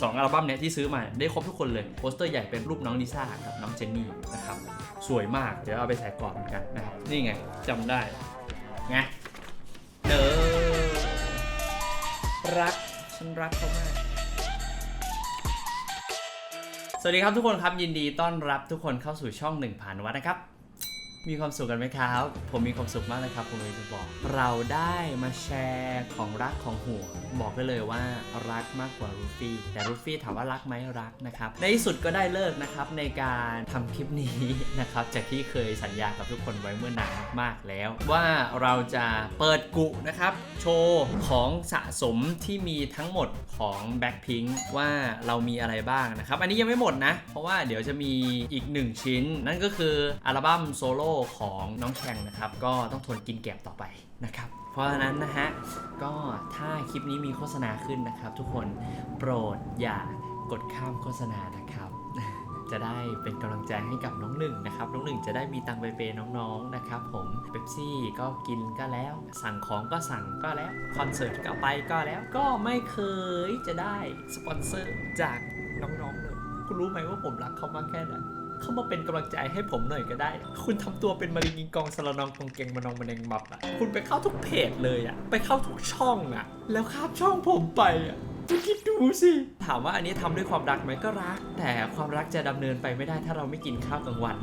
สองอัลบั้มเนี้ยที่ซื้อมาได้ครบทุกคนเลยโปสเตอร์ใหญ่เป็นรูปน้องลิซ่ากับน้องเจนนี่นะครับสวยมากเดี๋ยวเอาไปใส่กรอบเหมือนกันนะครับนี่ไงจำได้ไงเด้อรักฉันรักเขามาก สวัสดีครับทุกคนครับยินดีต้อนรับทุกคนเข้าสู่ช่องหนึ่งผ่านวัดนะครับ มีความสุขกันไหมครับ ผมมีความสุขมากเลยครับ ผมเลยจะบอก เราได้มาแชร์ของรักของห่วงบอกได้เลยว่ารักมากกว่ารูฟี่ แต่รูฟี่ถามว่ารักไหมรักนะครับ ในที่สุดก็ได้เลิกนะครับในการทำคลิปนี้นะครับ จากที่เคยสัญญากับทุกคนไว้เมื่อนานมากๆแล้ว ว่าเราจะเปิดกุนะครับ โชว์ของสะสมที่มีทั้งหมดของ Blackpink ว่าเรามีอะไรบ้างนะครับ อันนี้ยังไม่หมดนะ เพราะว่าเดี๋ยวจะมีอีกหนึ่งชิ้น นั่นก็คืออัลบั้มโซโล่ของน้องแชงนะครับ ก็ต้องทนกินแกบต่อไปนะครับ เพราะฉะนั้นนะฮะ ก็ถ้าคลิปนี้มีโฆษณาขึ้นนะครับ ทุกคนโปรดอย่ากดข้ามโฆษณานะครับ จะได้เป็นกำลังใจให้กับน้องหนึ่งนะครับ น้องหนึ่งจะได้มีตังไปเปย์น้องๆนะครับ ผมเบปซี่ก็กินก็แล้ว สั่งของก็สั่งก็แล้ว คอนเสิร์ตก็ไปก็แล้ว ก็ไม่เคยจะได้สปอนเซอร์จากน้องๆเลยคุณรู้ไหมว่าผมรักเขามากแค่ไหน เข้ามาเป็นกำลังใจให้ผมหน่อยก็ได้ คุณทำตัวเป็นมาริงิงกองสารนองกองเกงมานองมาเนงมับอะคุณไปเข้าทุกเพจเลยอะไปเข้าทุกช่องอะ แล้วข้ามช่องผมไปอะคุณคิดดูสิ ถามว่าอันนี้ทำด้วยความรักไหมก็รัก แต่ความรักจะดำเนินไปไม่ได้ถ้าเราไม่กินข้าวกลางวัน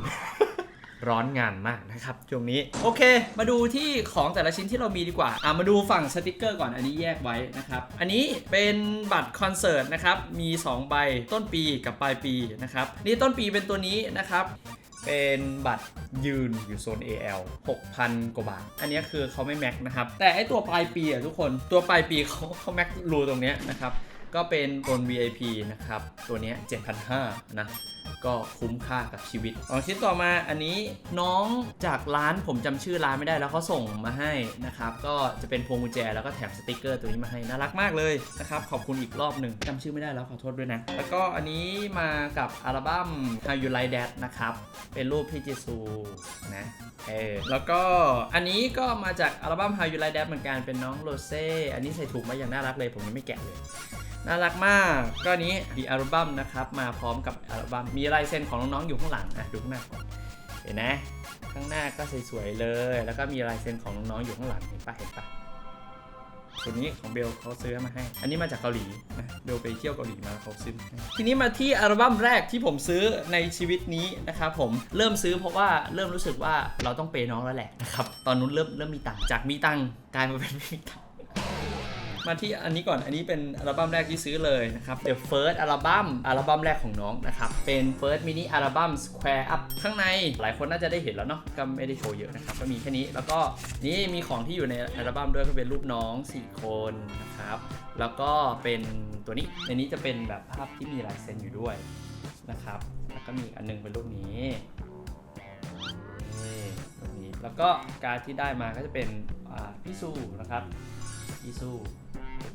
ร้อนงานมากนะครับช่วงนี้โอเค มาดูที่ของแต่ละชิ้นที่เรามีดีกว่าอะมาดูฝั่งสติกเกอร์ก่อนอันนี้แยกไว้นะครับอันนี้เป็นบัตรคอนเสิร์ตนะครับมี 2 ใบต้นปีกับปลายปีนะครับนี่ต้นปีเป็นตัวนี้นะครับเป็นบัตรยืนอยู่โซน AL 6,000 กว่าบาท อันนี้คือเขาไม่แม็กนะครับ แต่ไอตัวปลายปีอะทุกคน ตัวปลายปีเขาเขาแม็กรูตรงเนี้ยนะครับ ก็เป็นบน VIP นะครับ ตัวนี้7,500นะก็คุ้มค่ากับชีวิตของชิ้นต่อมาอันนี้น้องจากร้านผมจำชื่อร้านไม่ได้แล้วเขาส่งมาให้นะครับ ก็จะเป็นพวงกุญแจแล้วก็แถมสติกเกอร์ตัวนี้มาให้น่ารักมากเลยนะครับ ขอบคุณอีกรอบหนึ่งจำชื่อไม่ได้แล้วขอโทษด้วยนะ แล้วก็อันนี้มากับอัลบั้ม How You Like That นะครับ เป็นรูปพี่จิซูนะเออแล้วก็อันนี้ก็มาจากอัลบั้ม How You Like That เหมือนกันเป็นน้องโรเซ่อันนี้ใส่ถุงมาอย่างน่ารักเลยผมยังไม่แกะเลย น่ารักมาก ก็นี้ดีอัลบั้มนะครับ มาพร้อมกับอัลบั้ม มีลายเซ็นของน้องๆอยู่ข้างหลังอะดูข้างหน้าก่อน เห็นไหมข้างหน้าก็สวยๆเลย แล้วก็มีลายเซ็นของน้องๆอยู่ข้างหลัง เห็นปะเห็นปะตัวนี้ของเบลเขาซื้อมาให้ อันนี้มาจากเกาหลีนะ เบลไปเที่ยวเกาหลีมาเขาซื้อ ทีนี้มาที่อัลบั้มแรกที่ผมซื้อในชีวิตนี้นะครับผม เริ่มซื้อเพราะว่าเริ่มรู้สึกว่าเราต้องเปยน้องแล้วแหละนะครับ ตอนนู้นเริ่มเริ่มมีตังจากมีตังกลายมาเป็นไม่มีตัง มาที่อันนี้ก่อนอันนี้เป็นอัลบั้มแรกที่ซื้อเลยนะครับ The First อัลบั้มอัลบั้มแรกของน้องนะครับ เป็น First Mini อัลบั้ม Square Up ข้างในหลายคนน่าจะได้เห็นแล้วเนาะก็ไม่ได้โชว์เยอะนะครับ ก็มีแค่นี้แล้วก็นี่มีของที่อยู่ในอัลบั้มด้วยก็เป็นรูปน้อง 4 คนนะครับ แล้วก็เป็นตัวนี้ในนี้จะเป็นแบบภาพที่มีลายเซ็นอยู่ด้วยนะครับ แล้วก็มีอันหนึงเป็นรูปนี้รูปนี้แล้วก็การที่ได้มาก็จะเป็นอ่าพี่ซูนะครับอีซูรูป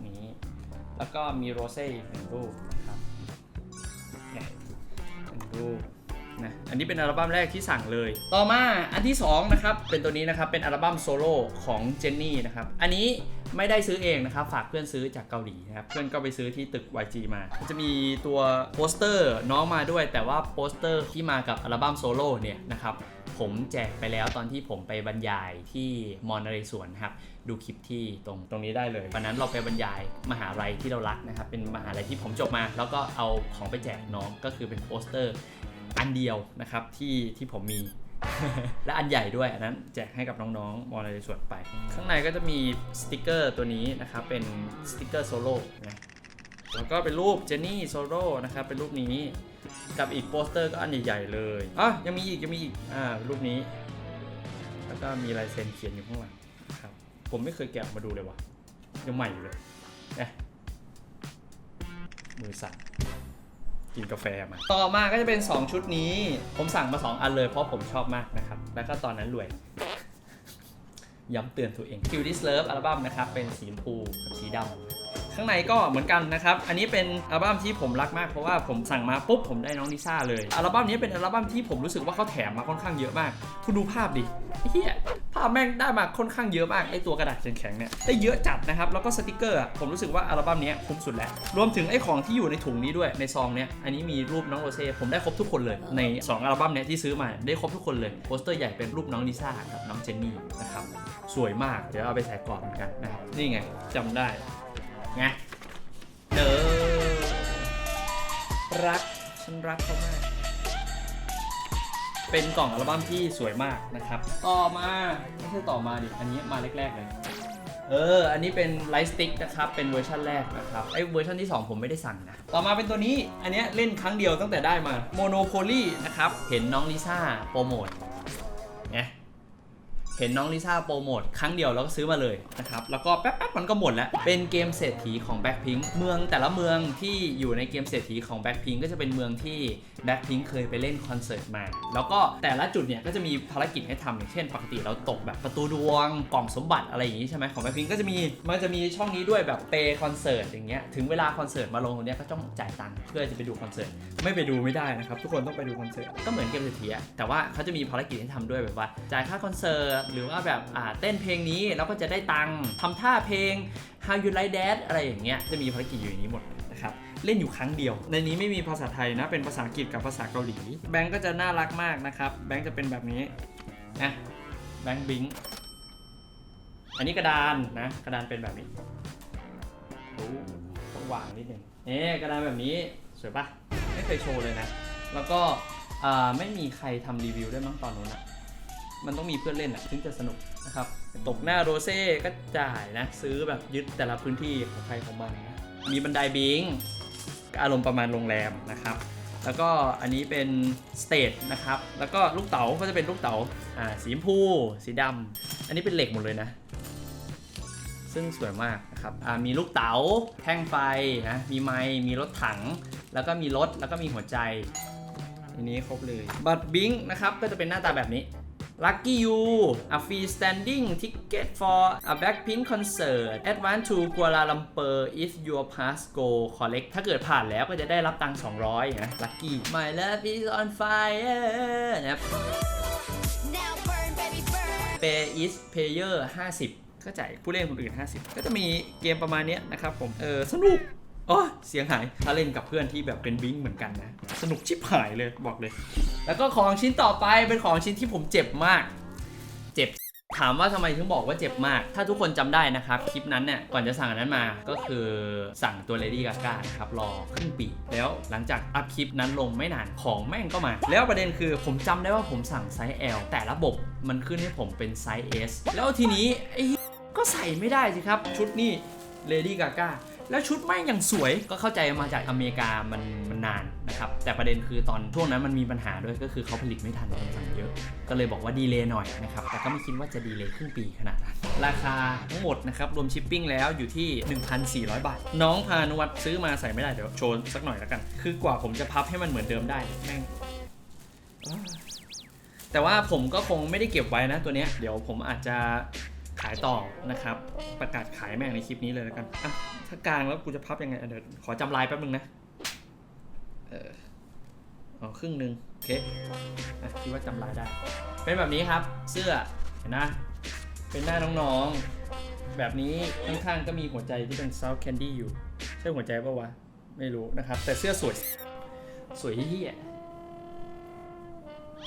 นี้ แล้วก็มีโรเซ่อีกหนึ่งรูปนะครับเนี่ยหนึ่งรูปนะอันนี้เป็นอัลบั้มแรกที่สั่งเลย ต่อมาอันที่สองนะครับเป็นตัวนี้นะครับเป็นอัลบั้มโซโล่ของเจนนี่นะครับอันนี้ไม่ได้ซื้อเองนะครับฝากเพื่อนซื้อจากเกาหลีนะครับเพื่อนก็ไปซื้อที่ตึก YG มา จะมีตัวโปสเตอร์น้องมาด้วย แต่ว่าโปสเตอร์ที่มากับอัลบั้มโซโล่เนี่ยนะครับ ผมแจกไปแล้วตอนที่ผมไปบรรยายที่มอนนเรศวรครับ ดูคลิปที่ตรงตรงนี้ได้เลยวันนั้นเราไปบรรยายมหาลัยที่เรารักนะครับ เป็นมหาลัยที่ผมจบมา แล้วก็เอาของไปแจกน้องก็คือเป็นโปสเตอร์อันเดียวนะครับที่ที่ผมมี และอันใหญ่ด้วยอันนั้นแจกให้กับน้องๆมอในส่วนไป ข้างในก็จะมีสติกเกอร์ตัวนี้นะครับเป็นสติกเกอร์โซโล่นะแล้วก็เป็นรูปเจนนี่โซโล่นะครับเป็นรูปนี้ กับอีกโปสเตอร์ก็อันใหญ่ๆเลยอะยังมีอีกยังมีอีกอ่ารูปนี้ แล้วก็มีลายเซ็นเขียนอยู่ข้างหลังครับ ผมไม่เคยแกะออกมาดูเลยว่ะยังใหม่อยู่เลยนะมือสั่นกินกาแฟมา ต่อมาก็จะเป็น 2 ชุดนี้ ผมสั่งมา 2 อันเลยเพราะผมชอบมากนะครับ แล้วก็ตอนนั้นรวย ย้ำเตือนตัวเอง Q This Love อัลบั้มนะครับ เป็นสีชมพูกับสีดำ ข้างในก็เหมือนกันนะครับ อันนี้เป็นอัลบั้มที่ผมรักมากเพราะว่าผมสั่งมาปุ๊บผมได้น้องลิซ่าเลย อัลบั้มนี้เป็นอัลบั้มที่ผมรู้สึกว่าเขาแถมมาค่อนข้างเยอะมาก คุณดูภาพดิเหี้ยภาพแม่งได้มาค่อนข้างเยอะมากไอตัวกระดาษแข็งๆเนี่ยได้เยอะจัดนะครับ แล้วก็สติกเกอร์ผมรู้สึกว่าอัลบั้มนี้คุ้มสุดแล้ว รวมถึงไอของที่อยู่ในถุงนี้ด้วยในซองเนี้ยอันนี้มีรูปน้องโรเซ่ผมได้ครบทุกคนเลย ในสองอัลบั้มเนี้ยที่ซื้อมาได้ครบทุกคนเลยโปสเตอร์ใหญ่เป็นรูปน้องลิซ่ากับน้องเจนนี่นะครับสวยมากเดี๋ยวเอาไปใส่กรอบเหมือนกันนะครับนี่ไงจำได้ ไงเด้อรัก ฉันรักเขามาก เป็นกล่องอัลบั้มที่สวยมากนะครับ ต่อมาไม่ใช่ต่อมาดิ อันนี้มาแรกๆเลย เออ อันนี้เป็นไลท์สติ๊กนะครับ เป็นเวอร์ชันแรกนะครับ ไอ้เวอร์ชันที่ 2 ผมไม่ได้สั่งนะ ต่อมาเป็นตัวนี้ อันเนี้ยเล่นครั้งเดียวตั้งแต่ได้มา Monopoly นะครับ เห็นน้องลิซ่าโปรโมทไง เห็นน้องลิซ่าโปรโมทครั้งเดียวแล้วก็ซื้อมาเลยนะครับ แล้วก็แป๊บๆมันก็หมดแล้ว เป็นเกมเศรษฐีของ Blackpink เมืองแต่ละเมืองที่อยู่ในเกมเศรษฐีของ Blackpink ก็จะเป็นเมืองที่ Blackpink เคยไปเล่นคอนเสิร์ตมา แล้วก็แต่ละจุดเนี่ยก็จะมีภารกิจให้ทำอย่างเช่น ปกติเราตกแบบประตูดวงกล่องสมบัติอะไรอย่างนี้ใช่ไหมของ Blackpink ก็จะมีมันจะมีช่องนี้ด้วยแบบเปย์คอนเสิร์ตอย่างเงี้ยถึงเวลาคอนเสิร์ตมาลงตรงเนี้ยก็ต้องจ่ายตังค์เพื่อจะไปดูคอนเสิร์ตไม่ไปดูไม่ได้นะครับทุกคนต้องไปดูคอนเสิร์ตก็เหมือนเกมเศรษฐีแต่ว่าเขาจะมีภารกิจให้ทำด้วยแบบว่าจ่ายค่าคอนเสิร์ตหรือว่าแบบอ่าเต้นเพลงนี้แล้วก็จะได้ตังค์ทำท่าเพลง How You Like That อะไรอย่างเงี้ยจะมีภารกิจอยู่ในนี้หมดนะครับเล่นอยู่ครั้งเดียว ในนี้ไม่มีภาษาไทยนะ เป็นภาษาอังกฤษกับภาษาเกาหลี แบงก์ก็จะน่ารักมากนะครับ แบงก์จะเป็นแบบนี้นะแบงก์บิงอันนี้กระดานนะกระดานเป็นแบบนี้โอ้ต้องวางนิดนึงนี่กระดานแบบนี้สวยปะไม่เคยโชว์เลยนะ แล้วก็ไม่มีใครทำรีวิวด้วยมั้งตอนนู้นอะ มันต้องมีเพื่อนเล่นอะถึงจะสนุกนะครับตกหน้าโรเซ่ก็จ่ายนะ ซื้อแบบยึดแต่ละพื้นที่ของใครของมันนะมีบันไดบิงก็อารมณ์ประมาณโรงแรมนะครับแล้วก็อันนี้เป็นสเตจนะครับ แล้วก็ลูกเต๋าก็จะเป็นลูกเต๋าอ่าสีชมพู สีดำอันนี้เป็นเหล็กหมดเลยนะ ซึ่งสวยมากนะครับอ่ามีลูกเต๋าแท่งไฟนะมีไม้มีรถถัง แล้วก็มีรถแล้วก็มีหัวใจ อันนี้ครบเลย บัตรบิงนะครับก็จะเป็นหน้าตาแบบนี้ Lucky You a free standing ticket for a Blackpink concert advance to Kuala Lumpur if your pass go collect ถ้าเกิดผ่านแล้วก็จะได้รับตังค์200 นะ Lucky My love is on fire นะครับ Now burn, baby, burn. Pay is player 50 ก็จ่ายผู้เล่นคนอื่น 50 ก็จะมีเกมประมาณเนี้ยนะครับผม เออสนุก อ๋อเสียงหายถ้าเล่นกับเพื่อนที่แบบเป็นบิงเหมือนกันนะ สนุกชิบหายเลยบอกเลย แล้วก็ของชิ้นต่อไปเป็นของชิ้นที่ผมเจ็บมาก เจ็บถามว่าทำไมถึงบอกว่าเจ็บมาก ถ้าทุกคนจำได้นะครับ คลิปนั้นเนี่ย ก่อนจะสั่งอันนั้นมา ก็คือสั่งตัว Lady Gaga นะครับ รอครึ่งปี แล้วหลังจากอัพคลิปนั้นลงไม่นาน ของแม่งก็มา แล้วประเด็นคือผมจำได้ว่าผมสั่งไซส์ L แต่ระบบมันขึ้นให้ผมเป็นไซส์ S แล้วทีนี้ไอ้ก็ใส่ไม่ได้สิครับ ชุดนี้ Lady Gaga แล้วชุดแม่งยังสวยก็เข้าใจมาจากอเมริกามันมันนานนะครับ แต่ประเด็นคือตอนช่วงนั้นมันมีปัญหาด้วยก็คือเขาผลิตไม่ทันคนสั่งเยอะ ก็เลยบอกว่าดีเลย์หน่อยนะครับ แต่ก็ไม่คิดว่าจะดีเลย์ครึ่งปีขนาดนั้น ราคาทั้งหมดนะครับ รวมชิปปิ้งแล้วอยู่ที่ 1,400 บาท น้องพานุวัตรซื้อมาใส่ไม่ได้เดี๋ยวโชว์สักหน่อยแล้วกัน คือกว่าผมจะพับให้มันเหมือนเดิมได้แม่งแต่ว่าผมก็คงไม่ได้เก็บไว้นะตัวเนี้ยเดี๋ยวผมอาจจะายต่อนะครับ ประกาศขายแม่งในคลิปนี้เลยแล้วกันอะถ้ากลางแล้วกูจะพับยังไงอะเดี๋ยวขอจำลายแป๊บนึงนะ เอออ๋อครึ่งหนึ่งโอเคอะคิดว่าจำลายได้ เป็นแบบนี้ครับ เสื้อเห็นนะเป็นหน้าน้องๆ แบบนี้ข้างๆก็มีหัวใจที่เป็นซาวแคนดี้อยู่ ใช่หัวใจปะวะ ไม่รู้นะครับ แต่เสื้อสวย สวยเฮีย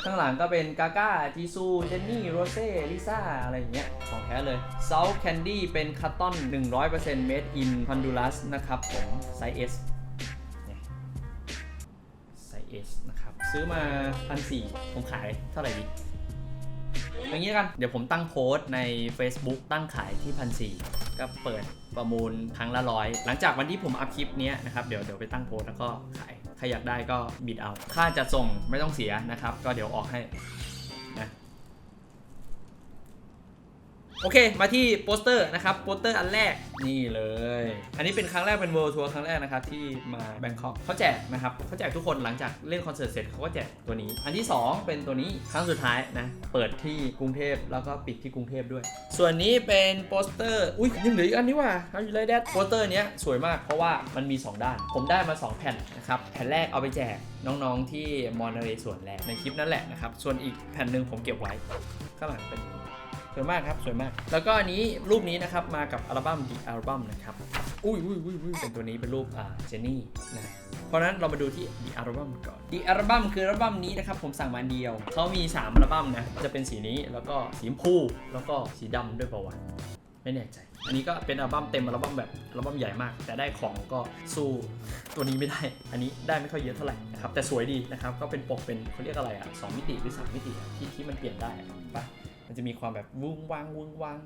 ข้างหลังก็เป็นกาก้าจีซู เจนนี่ โรเซ่ ลิซ่า อะไรอย่างเงี้ย ของแท้เลย s o u t h Candy เป็นคัตตอน 100% made in Honduras นะครับผมไซส์ S ไซส์ S นะครับ ซื้อมาพันสี่ผมขายเท่าไหร่ดีอย่างนี้กัน เดี๋ยวผมตั้งโพสต์ใน Facebook ตั้งขายที่พันสี่ก็เปิดประมูลครั้งละร้อย หลังจากวันที่ผมอัพคลิปนี้นะครับ เดี๋ยวเดี๋ยวไปตั้งโพสต์แล้วก็ขาย ใครอยากได้ก็บิดเอา ค่าจะส่งไม่ต้องเสียนะครับ ก็เดี๋ยวออกให้ โอเค มาที่โปสเตอร์นะครับ โปสเตอร์อันแรกนี่เลย อันนี้เป็นครั้งแรกเป็น World Tour ครั้งแรกนะครับที่มาแบงคอกเขาแจกนะครับเขาแจกทุกคนหลังจากเล่นคอนเสิร์ตเสร็จเขาก็แจกตัวนี้ อันที่ 2 เป็นตัวนี้ครั้งสุดท้ายนะ เปิดที่กรุงเทพแล้วก็ปิดที่กรุงเทพด้วย ส่วนนี้เป็นโปสเตอร์อุ้ยยังเหลืออีกอันนี้ว่ะเอาอยู่เลยแดดโปสเตอร์เนี้ยสวยมากเพราะว่ามันมี 2 ด้าน ผมได้มา 2 แผ่นนะครับแผ่นแรกเอาไปแจกน้องๆที่มอนเรส่วนแรกในคลิปนั่นแหละนะครับส่วนอีกแผ่นหนึ่งผมเก็บไว้ข้างหลังเป็นอย่างนี้ วยมากครับ สวยมาก แล้วก็อันนี้รูปนี้นะครับ มากับอัลบั้ม The Album นะครับ อุ้ยอุ้ยอุ้ยอุ้ยเป็นตัวนี้เป็นรูปอ่าเจนนี่นะเพราะนั้นเรามาดูที่ The Album ก่อน The Album คืออัลบั้มนี้นะครับ ผมสั่งมาเดียว เขามี 3 อัลบั้มนะ จะเป็นสีนี้แล้วก็สีชมพูแล้วก็สีดำด้วยประวัติไม่แน่ใจอันนี้ก็เป็นอัลบั้มเต็มอัลบั้มแบบอัลบั้มใหญ่มาก แต่ได้ของก็สู้ตัวนี้ไม่ได้ อันนี้ได้ไม่ค่อยเยอะเท่าไหร่นะครับแต่สวยดีนะครับก็เป็นปกเป็นเขาเรียกอะไรอะสองมิติหรือสามมิติที่ที่มันเปลี่ยนได้อะปะ มันจะมีความแบบวุ้งวางวุ้งวาง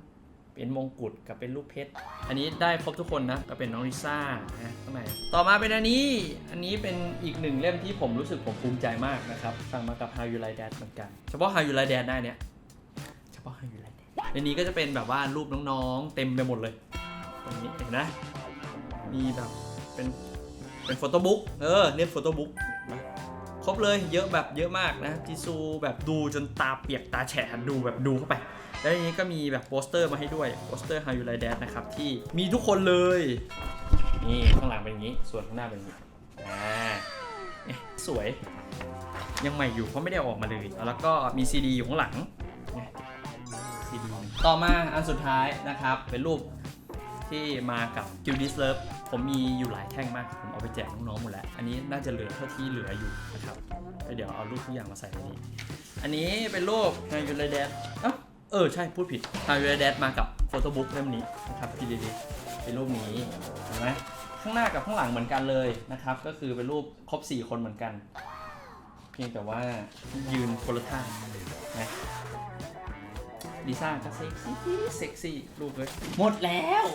เป็นมงกุฎกับเป็นรูปเพชร อันนี้ได้ครบทุกคนนะ ก็เป็นน้องลิซ่านะข้างในต่อมาเป็นอันนี้ อันนี้เป็นอีกหนึ่งเล่มที่ผมรู้สึกผมภูมิใจมากนะครับ สั่งมากับ How You Like That เหมือนกัน เฉพาะ How You Like That ได้เนี่ย เฉพาะ How You Like That ในนี้ก็จะเป็นแบบว่ารูปน้องๆ เต็มไปหมดเลย ตรงนี้เห็นนะ มีแบบเป็นเป็นโฟโต้บุ๊ก เออ เรียกโฟโต้บุ๊ก ครบเลยเยอะแบบเยอะมากนะจีซูแบบดูจนตาเปียกตาแฉะดูแบบดูเข้าไป แล้วทีนี้ก็มีแบบโปสเตอร์มาให้ด้วยโปสเตอร์ How You Like That นะครับ ที่มีทุกคนเลย นี่ ข้างหลังเป็นอย่างนี้ ส่วนข้างหน้าเป็นอย่างนี้อ่าสวย ยังใหม่อยู่เพราะไม่ได้ออกมาเลย แล้วก็มีซีดีอยู่ข้างหลังซีดีต่อมาอันสุดท้ายนะครับ เป็นรูปที่มากับ g i l d i s Love ผมมีอยู่หลายแท่งมาก ผมเอาไปแจกน้องๆหมดแล้ว อันนี้น่าจะเหลือเท่าที่เหลืออยู่นะครับเดี๋ยวเอารูปทุกอย่างมาใส่ในนี้ อันนี้เป็นรูป How You Like That เอ้าเออ ใช่พูดผิด How You Like That มากับโฟโต้บุ๊กเล่มนี้นะครับพี่ดีๆเป็นรูปนี้เห็นไหมข้างหน้ากับข้างหลังเหมือนกันเลยนะครับ ก็คือเป็นรูปครบ 4 คนเหมือนกัน เพียงแต่ว่ายืนคนละท่านะลิซ่าก็เซ็กซี่เซ็กซี่รูปเลยหมดแล้ว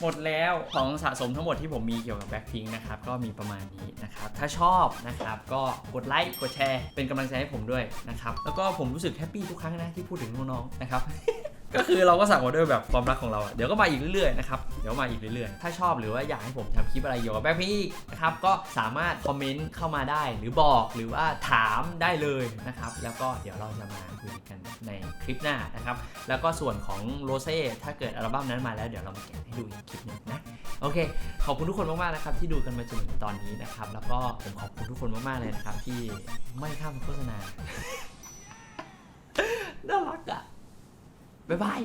หมดแล้วของสะสมทั้งหมดที่ผมมีเกี่ยวกับแบ็คพิงนะครับ ก็มีประมาณนี้นะครับ ถ้าชอบนะครับ ก็กดไลค์กดแชร์เป็นกำลังใจให้ผมด้วยนะครับ แล้วก็ผมรู้สึกแฮปปี้ทุกครั้งนะที่พูดถึงน้องๆนะครับ ก็คือเราก็สั่งออเดอร์แบบความรักของเราอะเดี๋ยวก็มาอีกเรื่อยๆนะครับ เดี๋ยวมาอีกเรื่อยๆ ถ้าชอบหรือว่าอยากให้ผมทำคลิปอะไรเกี่ยวกับแบ็คพิงอีกนะครับ ก็สามารถคอมเมนต์เข้ามาได้ หรือบอกหรือว่าถามได้เลยนะครับ แล้วก็เดี๋ยวเราจะมาคุยกันในคลิปหน้านะครับ แล้วก็ส่วนของโรเซ่ถ้าเกิดอัลบั้มนั้นมาแล้วเดี๋ยวเรามาแกะให้ดูอีกคลิปหนึ่งนะ โอเค ขอบคุณทุกคนมากๆนะครับที่ดูกันมาจนถึงตอนนี้นะครับ แล้วก็ผมขอบคุณทุกคนมากๆเลยนะครับที่ไม่ข้ามโฆษณาน่ารักอะ บ๊ายบาย